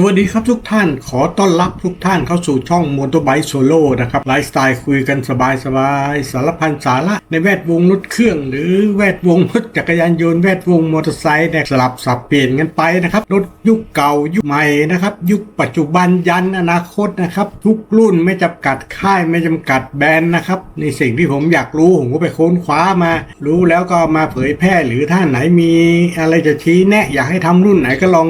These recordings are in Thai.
สวัสดีครับทุกท่านขอต้อนรับทุกท่านเข้าสู่ช่องม o ต o r b i k e Solo นะครับไลฟ์สไตล์คุยกันสบายๆสารพันสาระในแวดวงรถเครื่อง หรือแวดวงรถจักรยานยนต์แวดวงมอเตอร์ไซค์เนี่ยสลับสับเปลี่ยนกันไปนะครับรถยุคเก่ายุคใหม่นะครับยุคปัจจุบันยันอนาคตนะครับทุกรุ่นไม่จำกัดค่ายไม่จำกัดแบรนด์นะครับในสิ่งที่ผมอยากรู้ผมก็ไปค้นคว้ามา รู้แล้วก็มาเผยแพร่หรือท่านไหนมีอะไรจะชี้แนะ อยากให้ทำรุ่นไหนก็ลอง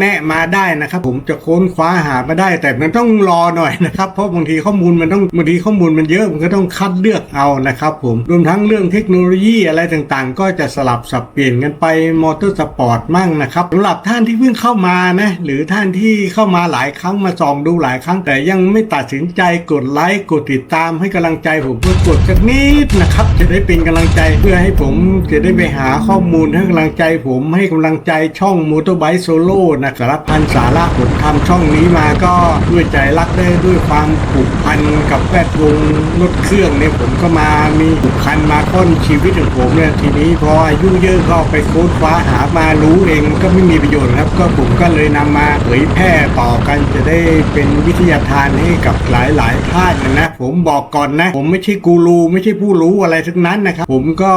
แนะมาได้นะครับผมจะค้นคว้าหามาได้ แต่มันต้องรอหน่อยนะครับ เพราะบางทีข้อมูลมันต้องบางทีข้อมูลมันเยอะมันก็ต้องคัดเลือกเอานะครับผมรวมทั้งเรื่องเทคโนโลยีอะไรต่างๆ ก็จะสลับสับเปลี่ยนกันไปมอเตอร์สปอร์ตมั่งนะครับสำหรับท่านที่เพิ่งเข้ามานะหรือท่านที่เข้ามาหลายครั้งมาส่องดูหลายครั้งแต่ยังไม่ตัดสินใจกดไลค์กดติดตามให้กำลังใจผมเพื่อกดสักนิดนะครับ จะได้เป็นกำลังใจเพื่อให้ผมจะได้ไปหาข้อมูลให้กำลังใจผมให้กำลังใจช่องม o ต o r b i k e Solo นะสารพันสาระผมทำช่องนี้มาก็ด้วยใจรักได้ด้วยความผูกพันกับแวดวงรถเครื่องเนี่ยผมก็มามีผูกพันมาค้นชีวิตของผมเนี่ยทีนี้พออายุเยอะก็ไปค้นคว้าหามารู้เองก็ไม่มีประโยชน์ครับ ก็ผมก็เลยนำมาเผยแพร่ต่อกันจะได้เป็นวิทยาทานให้กับหลายๆท่านนะ ผมบอกก่อนนะ ผมไม่ใช่กูรูไม่ใช่ผู้รู้อะไรทั้งนั้นนะครับ ผมก็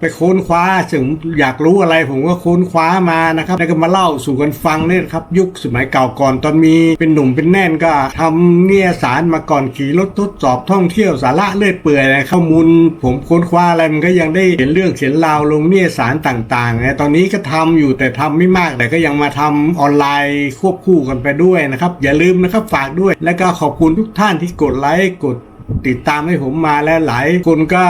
ไปค้นคว้าถึงอยากรู้อะไร ผมก็ค้นคว้ามานะครับแล้วก็มาเล่าสู่กันฟังเนี่ยครับ ยุคสมัยเก่าก่อนตอนมีเป็นหนุ่มเป็นแน่นก็ทำเนี่ยสารมาก่อนขี่รถทดสอบท่องเที่ยวสาระเลื่อยเปื่อยนะข้อมูล ผมค้นคว้าอะไรมันก็ยังได้เห็นเรื่องเขียนราวลงเนี่ยสารต่างๆนะตอนนี้ก็ทำอยู่แต่ทำไม่มากแต่ก็ยังมาทำออนไลน์ควบคู่กันไปด้วยนะครับ อย่าลืมนะครับฝากด้วย และก็ขอบคุณทุกท่านที่กดไลค์กด ติดตามให้ผมมาและหลายคนก็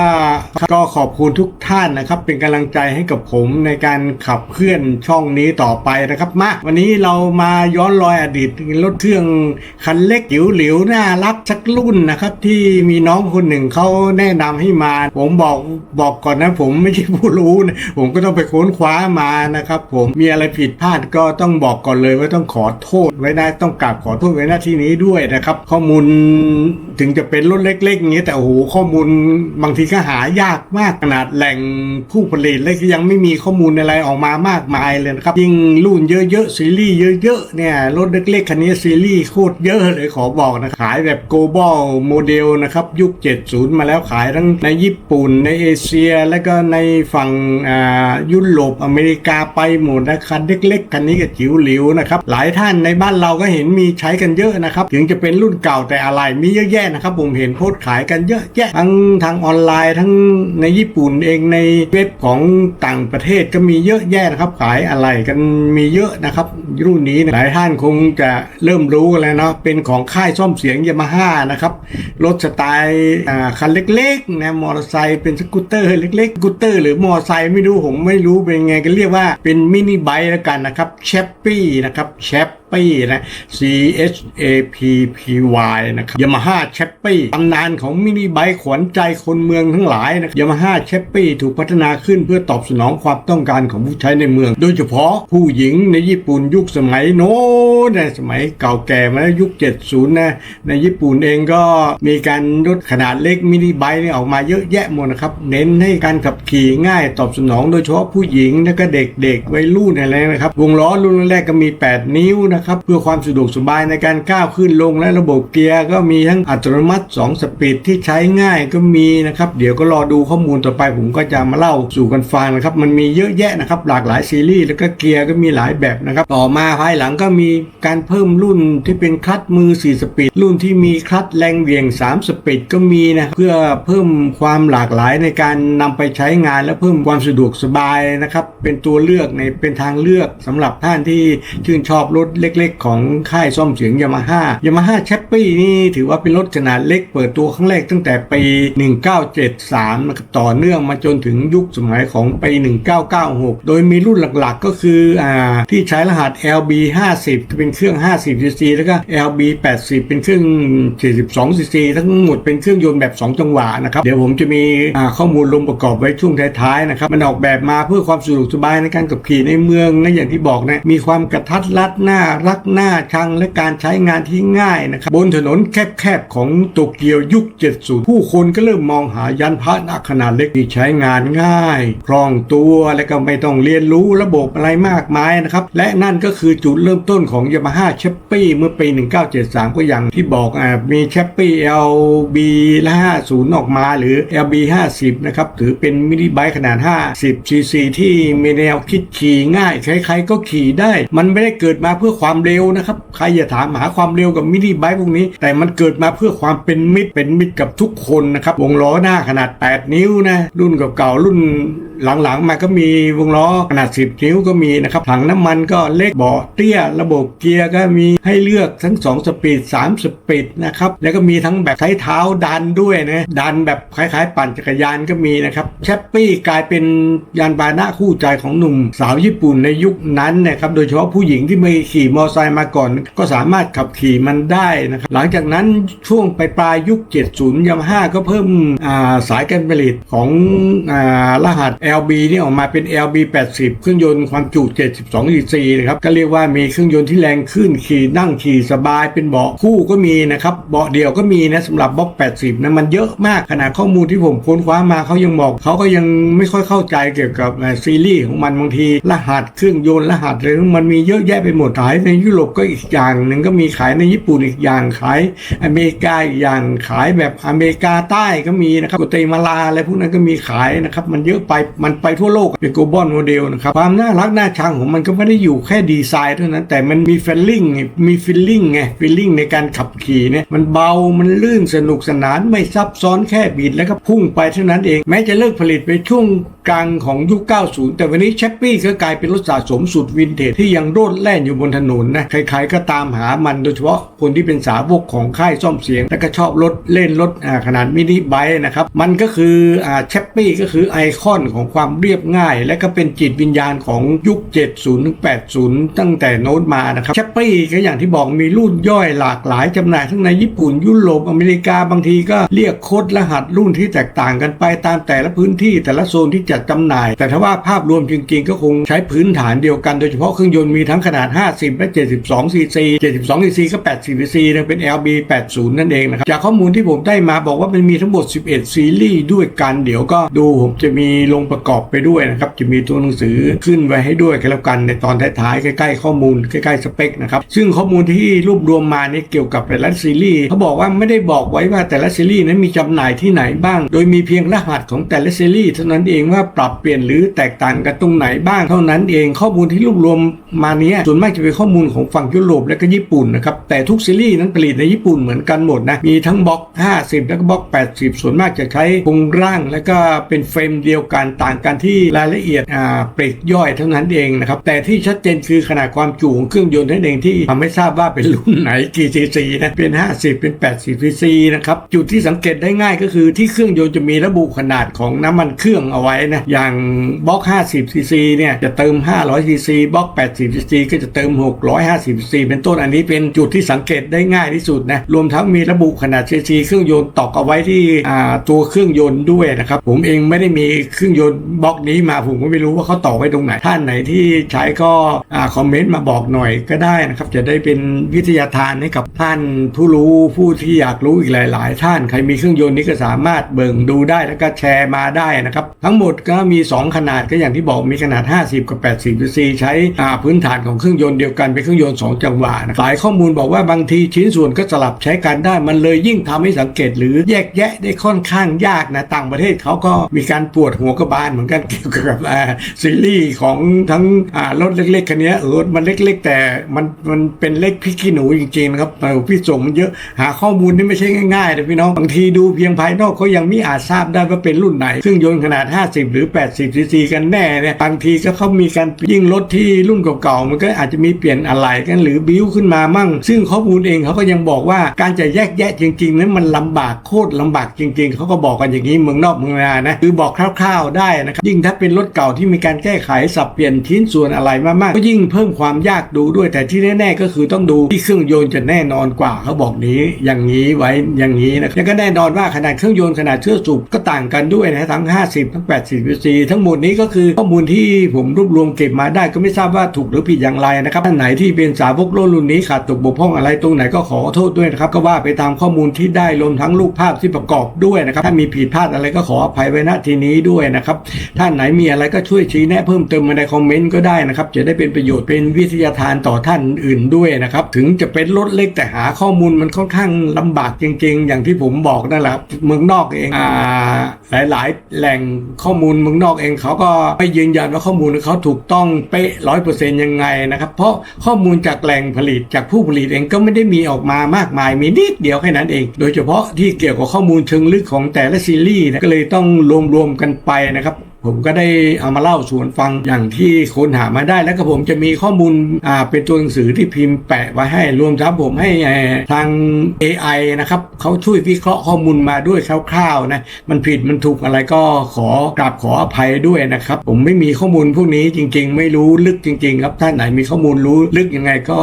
ก็ขอบคุณทุกท่านนะครับ เป็นกำลังใจให้กับผมในการขับเคลื่อนช่องนี้ต่อไปนะครับมาวันนี้เรามาย้อนรอยอดีตรถเครื่องคันเล็กจิ๋วหลิวน่ารักสักรุ่นนะครับ ที่มีน้องคนหนึ่งเขาแนะนำให้มา ผมบอกบอกก่อนนะผมไม่ใช่ผู้รู้นะผมก็ต้องไปค้นคว้ามานะครับ ผมมีอะไรผิดพลาดก็ต้องบอกก่อนเลยว่าต้องขอโทษไว้นะต้องกราบขอโทษไว้หน้าที่นี้ด้วยนะครับ ข้อมูลถึงจะเป็นรถเล็กๆอย่างนี้แต่โอ้โหข้อมูลบางทีก็หายากมากขนาดแหล่งผู้ผลิตเลยก็ยังไม่มีข้อมูลอะไรออกมามากมายเลยนะครับยิ่งรุ่นเยอะๆซีรีส์เยอะๆเนี่ยรถเล็กๆคันนี้ซีรีส์โคตรเยอะเลยขอบอกนะขายแบบ global โมเดลนะครับยุค 70 มาแล้วขายทั้งในญี่ปุ่นในเอเชีย แล้วก็ในฝั่งอ่ายุโรปอเมริกาไปหมดนะคันเล็กๆคันนี้ก็จิ๋วหลิวนะครับหลายท่านในบ้านเราก็เห็นมีใช้กันเยอะนะครับถึงจะเป็นรุ่นเก่าแต่อะไรมีเยอะแยะนะครับผมเห็นโพสต์ขายกันเยอะแยะทั้งทางออนไลน์ทั้งในญี่ปุ่นเองในเว็บของต่างประเทศก็มีเยอะแยะนะครับ ขายอะไรกันมีเยอะนะครับ รุ่นนี้หลายท่านคงจะเริ่มรู้แล้วเนาะเป็นของค่ายซ่อมเสียงยามาฮ่านะครับรถสไตล์คันเล็กๆนะมอเตอร์ไซค์เป็นสกูตเตอร์เล็กๆสกูตเตอร์หรือมอเตอร์ไซค์ไม่รู้ผมไม่รู้เป็นไงก็เรียกว่าเป็นมินิไบค์แล้วกันนะครับแชปปี้นะครับแชปปี้นะ C H A P P Y นะครับยามาฮ่าแชปปี้ตำนานของมินิไบค์ขวัญใจคนเมืองทั้งหลายนะยามาฮ่าแชปปี้ถูกพัฒนาขึ้นเพื่อตอบสนองความต้องการของผู้ใช้ในเมือง โดยเฉพาะผู้หญิงในญี่ปุ่นยุคสมัยโน้นนสมัยเก่าแก่มาแล้วยุค 70 นะ ในญี่ปุ่นเองก็มีการรถขนาดเล็กมินิไบค์นี่ออกมาเยอะแยะหมดนะครับ เน้นให้การขับขี่ง่ายตอบสนองโดยเฉพาะผู้หญิงและก็เด็กๆวัยรุ่นอะไรนะครับวงล้อรุ่นแรกก็มี 8 นิ้วนะครับเพื่อความสะดวกสบายในการก้าวขึ้นลงและระบบเกียร์ก็มีทั้งอัตโนมัติ 2 สปีดที่ใช้ง่ายก็มีนะครับเดี๋ยวก็รอดูข้อมูลต่อไปผมก็จะมาเล่าสู่กันฟังนะครับมันมีเยอะแยะนะครับหลากหลายซีรีส์แล้วก็เกียร์ก็มีหลายแบบนะครับต่อมาภายหลังก็มีการเพิ่มรุ่นที่เป็นคลัตช์มือ 4 สปีดรุ่นที่มีคลัตช์แรงเหวี่ยง 3 สปีดก็มีนะเพื่อเพิ่มความหลากหลายในการนำไปใช้งานและเพิ่มความสะดวกสบายนะครับเป็นตัวเลือกในเป็นทางเลือกสำหรับท่านที่ชื่นชอบรถเเล็กๆ ของค่ายซ่อมเสียงยามาฮ่ายามาฮ่าแชปปี้นี่ถือว่าเป็นรถขนาดเล็กเปิดตัวครั้งแรกตั้งแต่ปี 1973นะครับต่อเนื่องมาจนถึงยุคสมัยของปี 1996 โดยมีรุ่นหลักๆก็คืออ่าที่ใช้รหัส LB 50เป็นเครื่อง 50cc แล้วก็ LB 80 เป็นเครื่อง 42cc ทั้งหมดเป็นเครื่องยนต์แบบ 2 จังหวะนะครับ เดี๋ยวผมจะมีอ่าข้อมูลลงประกอบไว้ช่วงท้ายๆนะครับ มันออกแบบมาเพื่อความสะดวกสบายในการขับขี่ในเมืองนะอย่างที่บอกนะ มีความกระทัดรัดหน้ารักหน้าชังและการใช้งานที่ง่ายนะครับบนถนนแคบๆของโตเกียวยุค 70 ผู้คนก็เริ่มมองหายานพาหนะขนาดเล็กที่ใช้งานง่าย คล่องตัวและก็ไม่ต้องเรียนรู้ระบบอะไรมากมายนะครับ และนั่นก็คือจุดเริ่มต้นของ Yamaha c h e p p y เมื่อปี 1973 ก็อย่างที่บอกอ่ามี c h e p p y LB50 ออกมาหรือ LB 50 นะครับ ถือเป็นมินิไบค์ขนาด 50 cc ที่มีแนวคิดขี่ง่าย ใครๆก็ขี่ได้ มันไม่ได้เกิดมาเพื่อความความเร็วนะครับ ใครอย่าถามหาความเร็วกับมินิไบค์พวกนี้ แต่มันเกิดมาเพื่อความเป็นมิตรเป็นมิตรกับทุกคนนะครับ วงล้อหน้าขนาด 8 นิ้วนะรุ่นเก่าๆรุ่นหลังๆ มาก็มีวงล้อขนาด 10 นิ้วก็มีนะครับถังน้ำมันก็เล็กเบาะเตี้ย ระบบเกียร์ก็มีให้เลือกทั้ง 2 สปีด 3 สปีดนะครับ แล้วก็มีทั้งแบบใช้เท้าดันด้วยนะดันแบบคล้ายๆ ปั่นจักรยานก็มีนะครับแชปปี้กลายเป็นยานพาหนะคู่ใจของหนุ่มสาวญี่ปุ่นในยุคนั้นนะครับโดยเฉพาะผู้หญิงที่ไม่ขี่มอเตอไซค์มาก่อน ก็สามารถขับขี่มันได้นะครับหลังจากนั้นช่วงปลายปลายยุค 70ยามาฮ่าก็เพิ่มาสายการผลิตของอรหัส LB นี่ออกมาเป็น LB 80 เครื่องยนต์ความจุ 72 cc นะครับก็เรียกว่ามีเครื่องยนต์ที่แรงขึ้นขี่นั่งขี่สบายเป็นเบาะคู่ก็มีนะครับเบาะเดียวก็มีนะสำหรับบล็อก 80 นะมันเยอะมากขนาดข้อมูลที่ผมค้นคว้ามาเขายังบอกเขาก็ยังไม่ค่อยเข้าใจเกี่ยวกับซีรีส์ของมันบางที รหัสเครื่องยนต์รหัสอะไรมันมีเยอะแยะไปหมดขายในยุโรปก็อีกอย่างหนึ่งก็มีขายในญี่ปุ่นอีกอย่างขายอเมริกาอีกอย่างขายแบบอเมริกาใต้ก็มีนะครับกุเตมาลาอะไรพวกนั้นก็มีขายนะครับมันเยอะไปมันไปทั่วโลกเป็น global model นะครับความน่ารักน่าชังของมันก็ไม่ได้อยู่แค่ดีไซน์เท่านั้นแต่มันมี feeling มี feeling ไง feeling ในการขับขี่เนี่ยมันเบามันลื่นสนุกสนานไม่ซับซ้อนแค่บีดแล้วก็พุ่งไปเท่านั้นเอง แม้จะเลิกผลิตไปช่วง กลางของยุค 90 แต่วันนี้แชปปี้ก็กลายเป็นรถสะสมสุดวินเทจที่ยังโรดแล่นอยู่บนถนนนะ ใครๆก็ตามหามันโดยเฉพาะคนที่เป็นสาวกของค่ายซ่อมเสียง และก็ชอบรถเล่นรถขนาดมินิไบค์นะครับ มันก็คือแชปปี้ก็คือไอคอนของความเรียบง่าย และก็เป็นจิตวิญญาณของยุค 70-80 ตั้งแต่โน้นมานะครับแชปปี้ก็อย่างที่บอกมีรุ่นย่อยหลากหลายจำหน่ายทั้งในญี่ปุ่นยุโรปอเมริกาบางทีก็เรียกโคดรหัสรุ่นที่แตกต่างกันไปตามแต่ละพื้นที่แต่ละโซนที่จัดจำหน่าย แต่ถ้าว่าภาพรวมจริงๆ ก็คงใช้พื้นฐานเดียวกัน โดยเฉพาะเครื่องยนต์มีทั้งขนาด 50 และ 72 cc 72 cc ก็ 80 cc นะเป็น LB 80 นั่นเองนะครับจากข้อมูลที่ผมได้มาบอกว่ามันมีทั้งหมด 11 ซีรีส์ด้วยกันเดี๋ยวก็ดูผมจะมีลงประกอบไปด้วยนะครับจะมีตัวหนังสือขึ้นไว้ให้ด้วยกันแล้วกันในตอนท้ายๆใกล้ๆข้อมูลใกล้ๆสเปคนะครับซึ่งข้อมูลที่รวบรวมมาเนี่ยเกี่ยวกับแต่ละซีรีส์เขาบอกว่าไม่ได้บอกไว้ว่าแต่ละซีรีส์นั้นมีจำหน่ายที่ไหนบ้าง โดยมีเพียงรหัสของแต่ละซีรีส์เท่านั้นเองว่าปรับเปลี่ยนหรือแตกต่างกันตรงไหนบ้างเท่านั้นเองข้อมูลที่รวบรวมมาเนี้ยส่วนมากจะเป็นข้อมูลของฝั่งยุโรปและก็ญี่ปุ่นนะครับแต่ทุกซีรีส์นั้นผลิตในญี่ปุ่นเหมือนกันหมดนะมีทั้งบล็อก 50 แล้วก็บล็อก 80 ส่วนมากจะใช้โครงร่าง แล้วก็เป็นเฟรมเดียวกันต่างกันที่รายละเอียดอ่าปลีกย่อยเท่านั้นเองนะครับแต่ที่ชัดเจนคือขนาดความจุของเครื่องยนต์นั่นเองที่ทำให้ทราบว่าเป็นรุ่นไหนกี่ซีซีนะเป็น 50 เป็น 80ซีซีนะครับจุดที่สังเกตได้ง่ายก็คือที่เครื่องยนต์จะมีระบุขนาดของน้ำมันเครื่องเอาไว้นะ อย่างบล็อก 50 ซีซีเนี่ยจะเติม 500 ซีซีบล็อก 80 ซีซีก็จะเติม 650 ซีซีเป็นต้นอันนี้เป็นจุดที่สังเกตได้ง่ายที่สุดนะ รวมทั้งมีระบุขนาดซีซีเครื่องยนต์ตอกเอาไว้ที่ตัวเครื่องยนต์ด้วยนะครับ ผมเองไม่ได้มีเครื่องยนต์บล็อกนี้มาผมก็ไม่รู้ว่าเขาต่อไว้ตรงไหน ท่านไหนที่ใช้ก็คอมเมนต์มาบอกหน่อยก็ได้นะครับจะได้เป็นวิทยาทานให้กับท่านผู้รู้ผู้ที่อยากรู้อีกหลาย ๆ ท่านใครมีเครื่องยนต์นี้ก็สามารถเบิ่งดูได้แล้วก็แชร์มาได้นะครับ ทั้งหมดก็มี 2 ขนาดก็อย่างที่บอกมีขนาด 50 กับ 80 cc ใช้พื้นฐานของเครื่องยนต์เดียวกันเป็นเครื่องยนต์ 2 จังหวะนะหลายข้อมูลบอกว่าบางทีชิ้นส่วนก็สลับใช้กันได้มันเลยยิ่งทำให้สังเกต หรือแยกแยะได้ค่อนข้างยากนะต่างประเทศเขาก็มีการปวดหัวกระบาลเหมือนกันเกี่ยวกับซีรีส์ของทั้งรถเล็กๆคันนี้เออมันเล็ก ๆ แต่มันมันเป็นเล็กพริกขี้หนูจริงๆนะครับพี่ส่งมันเยอะหาข้อมูลนี่ไม่ใช่ง่ายๆนะพี่น้องบางทีดูเพียงภายนอกเขายังไม่อาจทราบได้ว่าเป็นรุ่นไหนเครื่องยนต์ขนาด 50หรือ 80ซีซีกันแน่เนี่ยบางทีก็เขามีการยิ่งรถที่รุ่นเก่าๆมันก็อาจจะมีเปลี่ยนอะไรกันหรือบิ้วขึ้นมามั่ง ซึ่งข้อมูลเองเขาก็ยังบอกว่าการจะแยกแยะจริงๆนั้นมันลำบากโคตรลำบากจริง ๆเขาก็บอกกันอย่างนี้เมืองนอกเมืองนานะคือบอกคร่าวๆได้นะครับยิ่งถ้าเป็นรถเก่าที่มีการแก้ไขสับเปลี่ยนชิ้นส่วนอะไรมากๆก็ยิ่งเพิ่มความยากดูด้วย แต่ที่แน่ๆก็คือต้องดูที่เครื่องยนต์จะแน่นอนกว่าเขาบอกนี้อย่างนี้ไว้อย่างนี้นะครับแล้วก็แน่นอนว่าขนาดเครื่องยนต์ขนาดเชือสูบก็ต่างกันด้วยนะทั้ง 50 ทั้ง 80 cc ทั้งหมดนี้ก็คือข้อมูลที่ผมรวบรวมเก็บมาได้ก็ไม่ทราบว่าถูกหรือผิดอย่างไรนะครับท่านไหนที่เป็นสาวกรุ่นรุ่นนี้ขาดตกบกพร่องอะไรตรงไหนก็ขอโทษด้วยนะครับก็ว่าไปตามข้อมูลที่ได้รวมทั้งรูปภาพที่ประกอบด้วยนะครับถ้ามีผิดพลาดอะไรก็ขออภัยไว้ณทีนี้ด้วยนะครับท่านไหนมีอะไรก็ช่วยชี้แนะเพิ่มเติมมาในคอมเมนต์ก็ได้นะครับจะได้เป็นประโยชน์เป็นวิทยาทานต่อท่านอื่นด้วยนะครับถึงจะเป็นรถเล็กแต่หาข้อมูลมันค่อนข้างลำบากจริง ๆ อย่างที่ผมบอกนั่นแหละครับเมืองนอกเองอ่าหลายๆ แหล่งข้อมูลเมืองนอกเองเขาก็ไม่ยืนยันว่าข้อมูลของเขาถูกต้องเป๊ะร้อยเปอร์เซ็นต์ยังไงนะครับ เพราะข้อมูลจากแหล่งผลิตจากผู้ผลิตเองก็ไม่ได้มีออกมามากมายมีนิดเดียวแค่นั้นเอง โดยเฉพาะที่เกี่ยวกับข้อมูลเชิงลึกของแต่ละซีรีส์นะก็เลยต้องรวมๆกันไปนะครับ ผมก็ได้เอามาเล่าสู่กันฟังอย่างที่ค้นหามาได้ แล้วก็ผมจะมีข้อมูลอ่าเป็นตัวหนังสือที่พิมพ์แปะไว้ให้รวมทั้งผมให้ทาง AI นะครับเขาช่วยวิเคราะห์ข้อมูลมาด้วยคร่าวๆนะมันผิดมันถูกอะไรก็ขอกราบขออภัยด้วยนะครับ ผมไม่มีข้อมูลพวกนี้จริง ๆ ไม่รู้ลึกจริง ๆ ครับท่านไหนมีข้อมูลรู้ลึกยังไงก็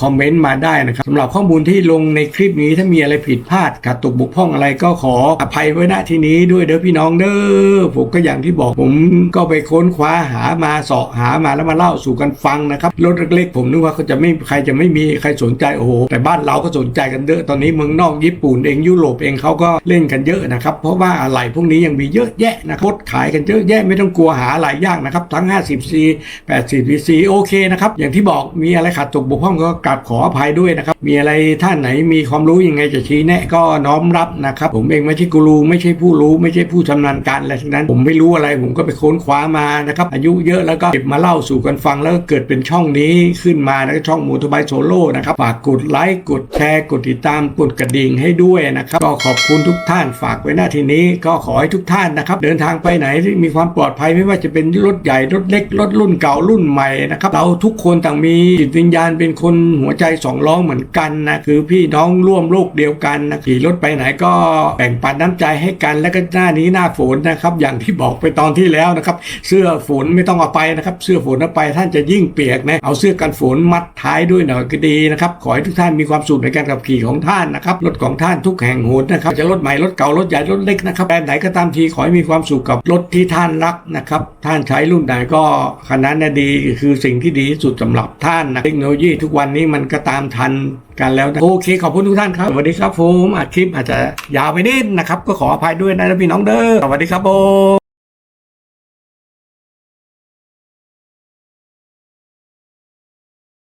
คอมเมนต์มาได้นะครับสำหรับข้อมูลที่ลงในคลิปนี้ถ้ามีอะไรผิดพลาดขาดตกบกพร่องอะไรก็ขออภัยไว้ณที่นี้ด้วยเด้อพี่น้องเด้อผมก็อย่างที่บอกผมก็ไปค้นคว้าหามาเสาะหามาแล้วมาเล่าสู่กันฟังนะครับรถเล็กๆ ผมนึกว่าเขาจะไม่ใครจะไม่มีใครสนใจโอ้โหแต่บ้านเราก็สนใจกันเยอะตอนนี้เมืองนอกญี่ปุ่นเองยุโรปเองเขาก็เล่นกันเยอะนะครับเพราะว่าอะไหลพวกนี้ยังมีเยอะแยะนะครับรถขายกันเยอะแยะไม่ต้องกลัวหาอะไรยากนะครับทั้ง 50C 80C โอเคนะครับอย่างที่บอกมีอะไรขาดตกบกพร่องก็กราบขออภัยด้วยนะครับมีอะไรท่านไหนมีความรู้ยังไงจะชี้แนะก็น้อมรับนะครับผมเองไม่ใช่กูรูไม่ใช่ผู้รู้ไม่ใช่ผู้ชำนาญการอะไรทั้งนั้นผมไม่รู้อะไรผมก็ไปค้นคว้ามานะครับอายุเยอะแล้วก็เก็บมาเล่าสู่กันฟังแล้วก็เกิดเป็นช่องนี้ขึ้นมาแล้วก็ช่องมูทบายโซโล่นะครับฝากกดไลค์กดแชร์กดติดตามกดกระดิ่งให้ด้วยนะครับก็ขอบคุณทุกท่านฝากไว้หน้าที่นี้ก็ขอให้ทุกท่านนะครับ เดินทางไปไหนที่มีความปลอดภัยไม่ว่าจะเป็นรถใหญ่รถเล็กรถรุ่นเก่ารุ่นใหม่นะครับเราทุกคนต่างมีจิตวิญญาณเป็นคนหัวใจสองล้อเหมือนกันนะคือพี่น้องร่วมโลกเดียวกันนะขี่รถไปไหนก็แบ่งปันน้ำใจให้กันแล้วก็หน้านี้หน้าฝนนะครับ อย่างที่บอกไปตอนที่นี่แล้วนะครับ เสื้อฝนไม่ต้องเอาไปนะครับ เสื้อฝนเอาไปท่านจะยิ่งเปียกนะเอาเสื้อกันฝนมัดท้ายด้วยหน่อยก็ดีนะครับขอให้ทุกท่านมีความสุขในการขับขี่ของท่านนะครับรถของท่านทุกแห่งหนนะครับจะรถใหม่รถเก่ารถใหญ่รถเล็กนะครับแบรนด์ไหนก็ตามทีขอให้มีความสุขกับรถที่ท่านรักนะครับท่านใช้รุ่นไหนก็คันนั้นนะดีคือสิ่งที่ดีที่สุดสำหรับท่านนะเทคโนโลยีทุกวันนี้มันก็ตามทันกันแล้วนะโอเคขอบคุณทุกท่านครับสวัสดีครับผมอัดคลิปอาจจะยาวไปนิดนะครับ ก็ขออภัยด้วยนะพี่น้องเด้อสวัสดีครับผม